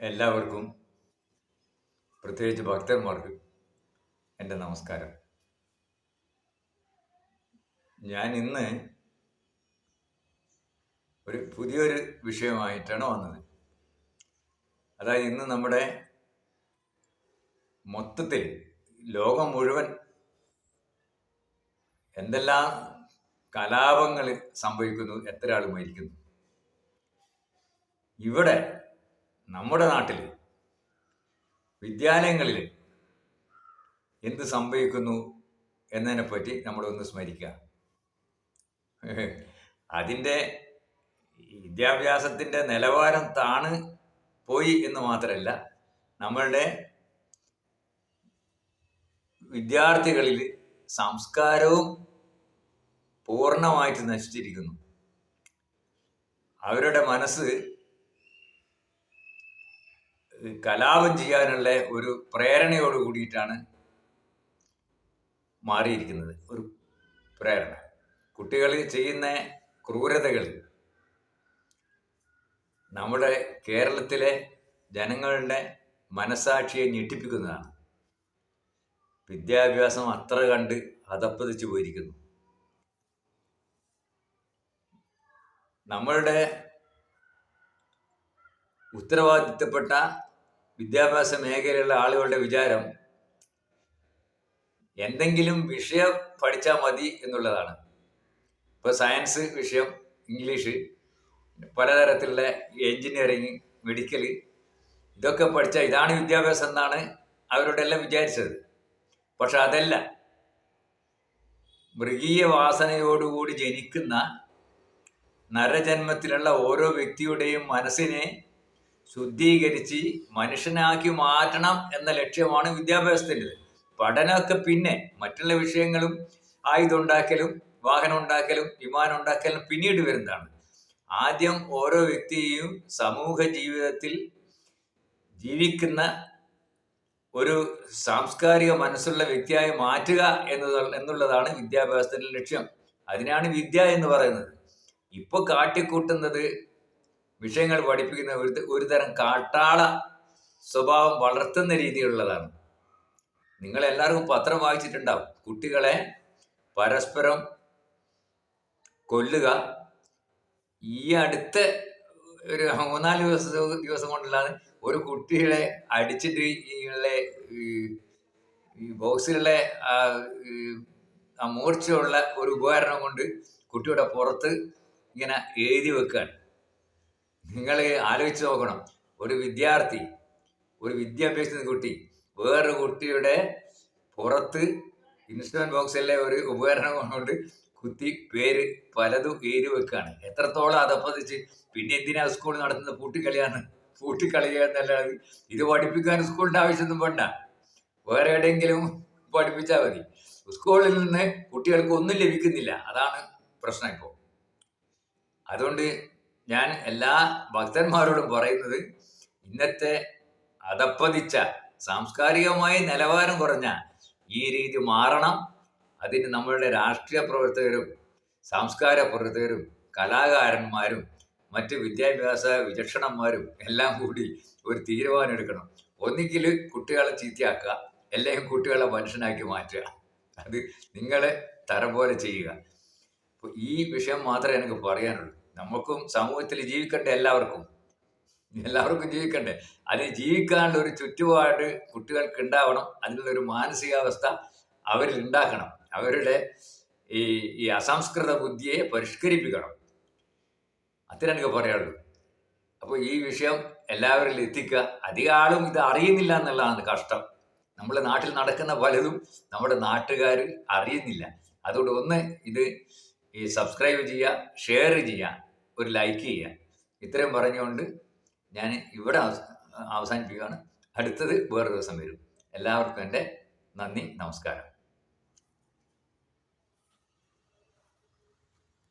എല്ലാവർക്കും പ്രത്യേകിച്ച് ഭക്തന്മാർക്ക് എന്റെ നമസ്കാരം. ഞാൻ ഇന്ന് ഒരു പുതിയൊരു വിഷയമായിട്ടാണ് വന്നത്. അതായത് ഇന്ന് നമ്മുടെ മൊത്തത്തിൽ ലോകം മുഴുവൻ എന്തെല്ലാം കലാപങ്ങൾ സംഭവിക്കുന്നു എത്ര ആൾ മരിക്കുന്നു. ഇവിടെ നമ്മുടെ നാട്ടിൽ വിദ്യാലയങ്ങളിൽ എന്ത് സംഭവിക്കുന്നു എന്നതിനെപ്പറ്റി നമ്മളൊന്ന് സ്മരിക്കുക അതിന്റെ വിദ്യാഭ്യാസത്തിന്റെ നിലവാരം താണ് പോയി എന്ന് മാത്രമല്ല നമ്മളുടെ വിദ്യാർത്ഥികളിൽ സംസ്കാരവും പൂർണമായിട്ട് നശിച്ചിരിക്കുന്നു. അവരുടെ മനസ്സ് കലാപം ചെയ്യാനുള്ള ഒരു പ്രേരണയോട് കൂടിയിട്ടാണ് മാറിയിരിക്കുന്നത്. ഒരു പ്രേരണ. കുട്ടികൾ ചെയ്യുന്ന ക്രൂരതകൾ നമ്മുടെ കേരളത്തിലെ ജനങ്ങളുടെ മനസാക്ഷിയെ ഞെട്ടിപ്പിക്കുന്നതാണ്. വിദ്യാഭ്യാസം അത്ര കണ്ട് അതപ്പതിച്ചു പോയിരിക്കുന്നു. നമ്മളുടെ ഉത്തരവാദിത്തപ്പെട്ട വിദ്യാഭ്യാസ മേഖലയിലുള്ള ആളുകളുടെ വിചാരം എന്തെങ്കിലും വിഷയം പഠിച്ചാൽ മതി എന്നുള്ളതാണ്. ഇപ്പോൾ സയൻസ് വിഷയം ഇംഗ്ലീഷ് പലതരത്തിലുള്ള എൻജിനീയറിങ് മെഡിക്കൽ ഇതൊക്കെ പഠിച്ചാൽ ഇതാണ് വിദ്യാഭ്യാസം എന്നാണ് അവരോട് എല്ലാം വിചാരിച്ചത്. പക്ഷെ അതല്ല. മൃഗീയ വാസനയോടുകൂടി ജനിക്കുന്ന നരജന്മത്തിലുള്ള ഓരോ വ്യക്തിയുടെയും മനസ്സിനെ ശുദ്ധീകരിച്ച് മനുഷ്യനാക്കി മാറ്റണം എന്ന ലക്ഷ്യമാണ് വിദ്യാഭ്യാസത്തിന്റെ പഠനമൊക്കെ പിന്നെ മറ്റുള്ള വിഷയങ്ങളും ആയുധം ഉണ്ടാക്കലും വാഹനം ഉണ്ടാക്കലും വിമാനം ഉണ്ടാക്കലും പിന്നീട് വരുന്നതാണ്. ആദ്യം ഓരോ വ്യക്തിയെയും സമൂഹ ജീവിതത്തിൽ ജീവിക്കുന്ന ഒരു സാംസ്കാരിക മനസ്സുള്ള വ്യക്തിയായി മാറ്റുക എന്നത് എന്നുള്ളതാണ് വിദ്യാഭ്യാസത്തിന്റെ ലക്ഷ്യം. അതിനാണ് വിദ്യ എന്ന് പറയുന്നത്. ഇപ്പോൾ കാട്ടിക്കൂട്ടുന്നത് വിഷയങ്ങൾ പഠിപ്പിക്കുന്ന ഒരു ഒരു തരം കാട്ടാള സ്വഭാവം വളർത്തുന്ന രീതിയിലുള്ളതാണ്. നിങ്ങൾ എല്ലാവർക്കും പത്രം വായിച്ചിട്ടുണ്ടാവും. കുട്ടികളെ പരസ്പരം കൊല്ലുക. ഈ അടുത്ത ഒരു മൂന്നാൽ ദിവസം ദിവസം കൊണ്ടല്ലാതെ ഒരു കുട്ടികളെ അടിച്ചിട്ട് ഈ ബോക്സിലുള്ള ആ മൂർച്ചയുള്ള ഒരു ഉപകരണം കൊണ്ട് കുട്ടിയുടെ പുറത്ത് ഇങ്ങനെ എഴുതി വെക്കുകയാണ് നിങ്ങൾ ആലോചിച്ച് നോക്കണം. ഒരു വിദ്യാർത്ഥി ഒരു വിദ്യാഭ്യാസ കുട്ടി വേറൊരു കുട്ടിയുടെ പുറത്ത് ഇൻസ്ട്രുമെന്റ് ബോക്സിലെ ഒരു ഉപകരണം കൊണ്ട് കുത്തി പേര് പലതും ഏരി വെക്കുകയാണ് എത്രത്തോളം അതപ്പതിച്ച് പിന്നെ എന്തിനാ സ്കൂൾ നടത്തുന്ന പൂട്ടിക്കളിയാണ്. പൂട്ടിക്കളിക്കുക എന്നല്ലാതെ ഇത് പഠിപ്പിക്കാൻ സ്കൂളിന്റെ ആവശ്യമൊന്നും വേണ്ട. വേറെ എവിടെയെങ്കിലും പഠിപ്പിച്ചാൽ മതി. സ്കൂളിൽ നിന്ന് കുട്ടികൾക്ക് ഒന്നും ലഭിക്കുന്നില്ല. അതാണ് പ്രശ്നം ഇപ്പോൾ. അതുകൊണ്ട് ഞാൻ എല്ലാ ഭക്തന്മാരോടും പറയുന്നത് ഇന്നത്തെ അതപ്പതിച്ച സാംസ്കാരികമായി നിലവാരം കുറഞ്ഞ ഈ രീതി മാറണം. അതിന് നമ്മളുടെ രാഷ്ട്രീയ പ്രവർത്തകരും സാംസ്കാര പ്രവർത്തകരും കലാകാരന്മാരും മറ്റ് വിദ്യാഭ്യാസ വിചക്ഷണന്മാരും എല്ലാം കൂടി ഒരു തീരുമാനം എടുക്കണം ഒന്നുകിൽ കുട്ടികളെ ചീത്തയാക്കുക അല്ലെങ്കിൽ കുട്ടികളെ മനുഷ്യനാക്കി മാറ്റുക. അത് നിങ്ങളെ തരം പോലെ ചെയ്യുക ഈ വിഷയം മാത്രമേ എനിക്ക് പറയാനുള്ളൂ. നമുക്കും സമൂഹത്തിൽ ജീവിക്കണ്ടേ എല്ലാവർക്കും? എല്ലാവർക്കും ജീവിക്കണ്ടേ? അത് ജീവിക്കാനുള്ള ഒരു ചുറ്റുപാട് കുട്ടികൾക്ക് ഉണ്ടാവണം. അതിനുള്ള ഒരു മാനസികാവസ്ഥ അവരിൽ ഉണ്ടാക്കണം. അവരുടെ ഈ ഈ അസംസ്കൃത ബുദ്ധിയെ പരിഷ്കരിപ്പിക്കണം. അത്ര എനിക്ക് പറയാനുള്ളൂ. അപ്പോൾ ഈ വിഷയം എല്ലാവരിലും എത്തിക്കുക. അധികം ആളും ഇത് അറിയുന്നില്ല എന്നുള്ളതാണ് കഷ്ടം. നമ്മുടെ നാട്ടിൽ നടക്കുന്ന പലതും നമ്മുടെ നാട്ടുകാർ അറിയുന്നില്ല. അതുകൊണ്ട് ഒന്ന് ഇത് ഈ സബ്സ്ക്രൈബ് ചെയ്യുക ഷെയർ ചെയ്യുക. ഒരു ലൈക്ക് ചെയ്യുക ഇത്രയും പറഞ്ഞുകൊണ്ട് ഞാൻ ഇവിടെ അവസാനിപ്പിക്കുകയാണ്. അടുത്തത് വേറെ ദിവസം വരും. എല്ലാവർക്കും എന്റെ നന്ദി നമസ്കാരം.